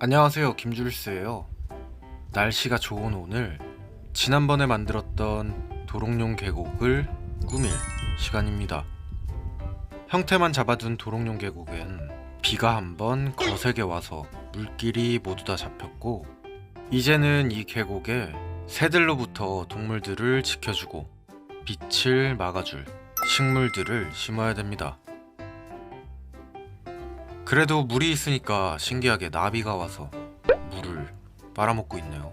안녕하세요 김줄스예요. 날씨가 좋은 오늘 지난번에 만들었던 도롱뇽 계곡을 꾸밀 시간입니다. 형태만 잡아둔 도롱뇽 계곡엔 비가 한번 거세게 와서 물길이 모두 다 잡혔고 이제는 이 계곡에 새들로부터 동물들을 지켜주고 빛을 막아줄 식물들을 심어야 됩니다 그래도 물이 있으니까 신기하게 나비가 와서 물을 빨아먹고 있네요.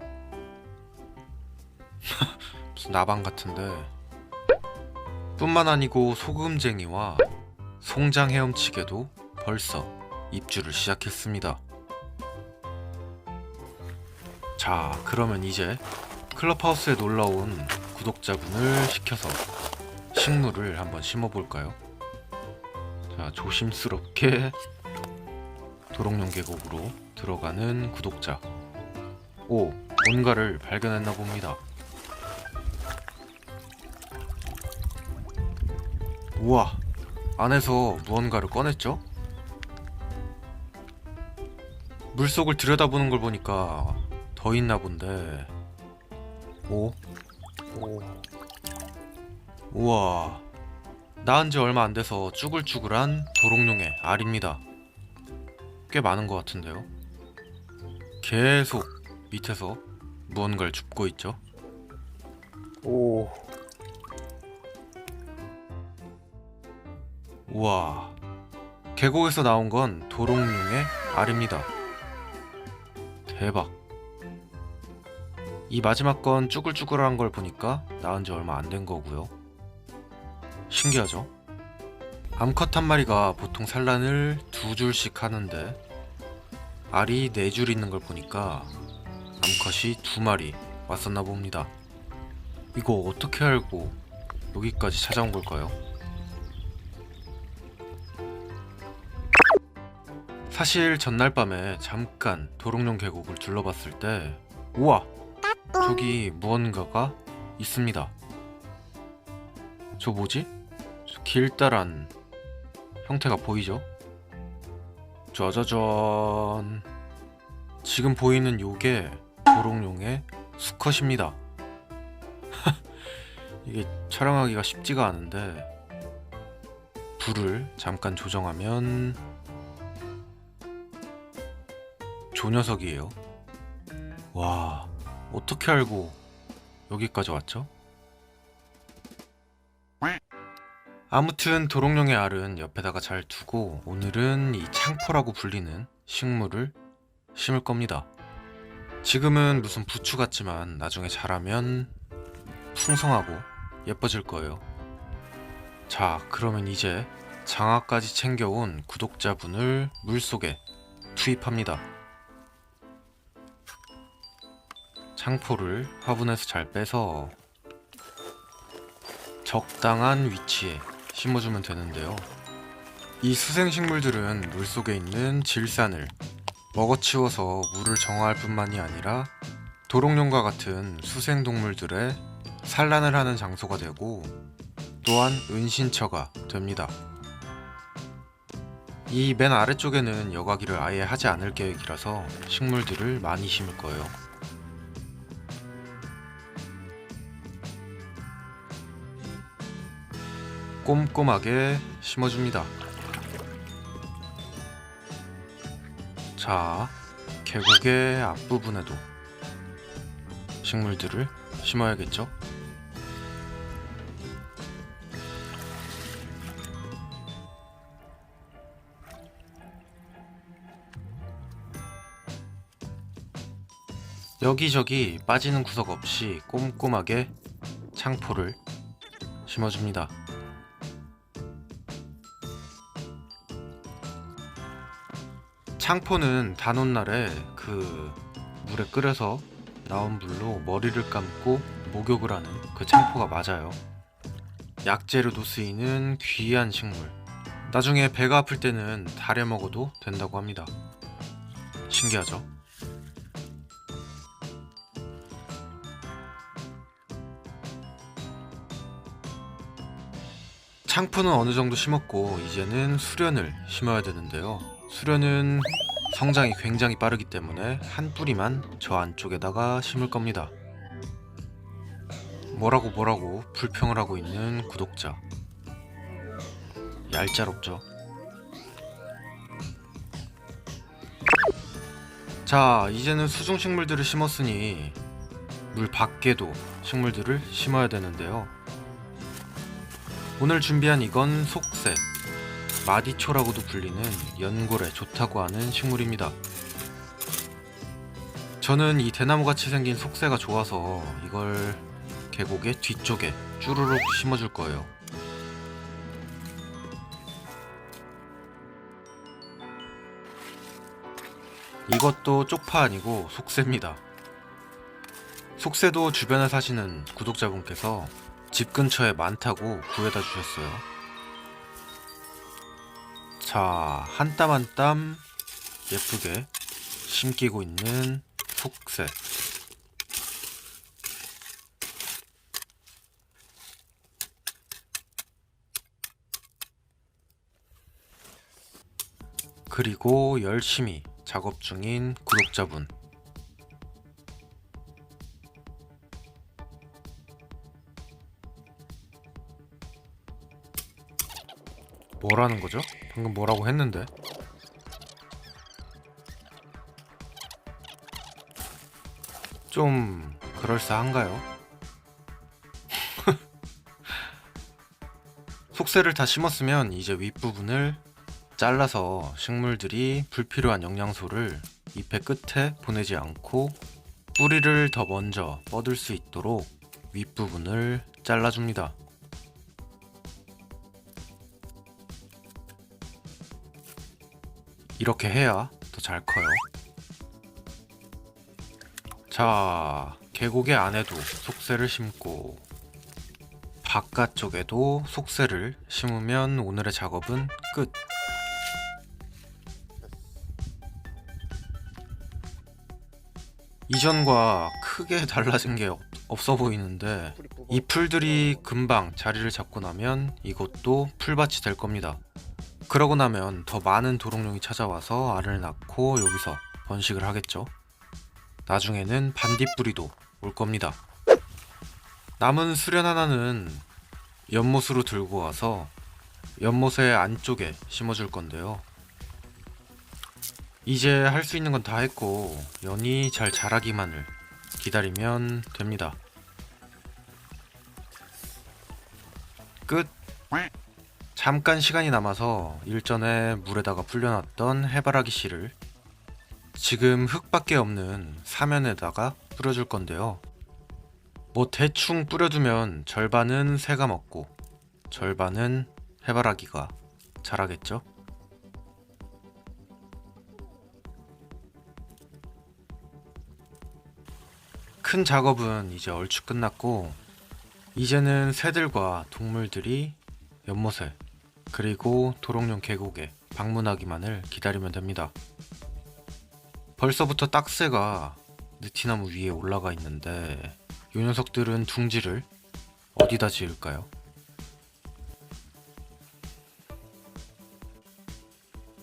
무슨 나방 같은데. 뿐만 아니고 소금쟁이와 송장 헤엄치개도 벌써 입주를 시작했습니다. 자, 그러면 이제 클럽하우스에 놀러온 구독자분을 시켜서 식물을 한번 심어볼까요? 자, 조심스럽게 도롱뇽 계곡으로 들어가는 구독자. 오, 뭔가를 발견했나 봅니다. 우와, 안에서 무언가를 꺼냈죠? 물속을 들여다보는 걸 보니까 더 있나 본데. 오, 오, 우와, 낳은 지 얼마 안 돼서 쭈글쭈글한 도롱뇽의 알입니다. 꽤 많은 것 같은데요. 계속 밑에서 무언가를 줍고 있죠. 오. 우와. 계곡에서 나온 건 도롱뇽의 알입니다. 대박. 이 마지막 건 쭈글쭈글한 걸 보니까 나은 지 얼마 안 된 거고요. 신기하죠? 암컷 한 마리가 보통 산란을 두 줄씩 하는데 알이 네 줄 있는 걸 보니까 암컷이 두 마리 왔었나 봅니다. 이거 어떻게 알고 여기까지 찾아온 걸까요? 사실 전날 밤에 잠깐 도롱뇽 계곡을 둘러봤을 때 우와 저기 무언가가 있습니다. 저 뭐지? 저 길다란 형태가 보이죠? 짜자잔 지금 보이는 요게 도롱뇽의 수컷입니다 이게 촬영하기가 쉽지가 않은데 불을 잠깐 조정하면 조 녀석이에요 와 어떻게 알고 여기까지 왔죠? 아무튼 도롱뇽의 알은 옆에다가 잘 두고 오늘은 이 창포라고 불리는 식물을 심을 겁니다. 지금은 무슨 부추 같지만 나중에 자라면 풍성하고 예뻐질 거예요. 자, 그러면 이제 장아까지 챙겨온 구독자분을 물속에 투입합니다. 창포를 화분에서 잘 빼서 적당한 위치에 심어주면 되는데요. 이 수생식물들은 물속에 있는 질산을 먹어치워서 물을 정화할 뿐만이 아니라 도롱뇽과 같은 수생동물들의 산란을 하는 장소가 되고 또한 은신처가 됩니다. 이 맨 아래쪽에는 여과기를 아예 하지 않을 계획이라서 식물들을 많이 심을 거예요. 꼼꼼하게 심어줍니다. 자, 계곡의 앞부분에도 식물들을 심어야겠죠? 여기저기 빠지는 구석 없이 꼼꼼하게 창포를 심어줍니다. 창포는 단오날에 그 물에 끓여서 나온 물로 머리를 감고 목욕을 하는 그 창포가 맞아요. 약재로도 쓰이는 귀한 식물. 나중에 배가 아플 때는 달여 먹어도 된다고 합니다. 신기하죠? 창포는 어느 정도 심었고 이제는 수련을 심어야 되는데요. 수련은 성장이 굉장히 빠르기 때문에 한 뿌리만 저 안쪽에다가 심을 겁니다. 뭐라고 뭐라고 불평을 하고 있는 구독자. 얄짤없죠. 자, 이제는 수중 식물들을 심었으니 물 밖에도 식물들을 심어야 되는데요. 오늘 준비한 이건 속새, 마디초라고도 불리는 연골에 좋다고 하는 식물입니다. 저는 이 대나무같이 생긴 속새가 좋아서 이걸 계곡의 뒤쪽에 쭈루룩 심어줄 거예요. 이것도 쪽파 아니고 속새입니다. 속새도 주변에 사시는 구독자분께서 집 근처에 많다고 구해다 주셨어요. 자, 한 땀 한 땀 예쁘게 심기고 있는 속새. 그리고 열심히 작업 중인 구독자분. 뭐라는 거죠? 방금 뭐라고 했는데? 좀 그럴싸한가요? 속새를 다 심었으면 이제 윗부분을 잘라서 식물들이 불필요한 영양소를 잎의 끝에 보내지 않고 뿌리를 더 먼저 뻗을 수 있도록 윗부분을 잘라줍니다. 이렇게 해야 더 잘 커요. 자, 계곡의 안에도 속새를 심고 바깥쪽에도 속새를 심으면 오늘의 작업은 끝. 이전과 크게 달라진 게 없- 없어 보이는데 이 풀들이 금방 자리를 잡고 나면 이것도 풀밭이 될 겁니다. 그러고 나면 더 많은 도롱뇽이 찾아와서 알을 낳고 여기서 번식을 하겠죠. 나중에는 반딧불이도 올 겁니다. 남은 수련 하나는 연못으로 들고 와서 연못의 안쪽에 심어줄 건데요. 이제 할 수 있는 건 다 했고 연이 잘 자라기만을 기다리면 됩니다. 끝. 잠깐 시간이 남아서 일전에 물에다가 불려놨던 해바라기 씨를 지금 흙밖에 없는 사면에다가 뿌려줄 건데요. 뭐 대충 뿌려두면 절반은 새가 먹고 절반은 해바라기가 자라겠죠? 큰 작업은 이제 얼추 끝났고 이제는 새들과 동물들이 연못에 그리고 도롱뇽 계곡에 방문하기만을 기다리면 됩니다. 벌써부터 딱새가 느티나무 위에 올라가 있는데 이 녀석들은 둥지를 어디다 지을까요?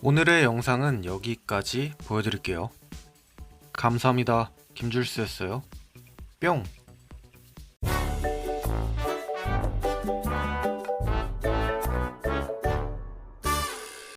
오늘의 영상은 여기까지 보여드릴게요. 감사합니다. 김줄수였어요. 뿅!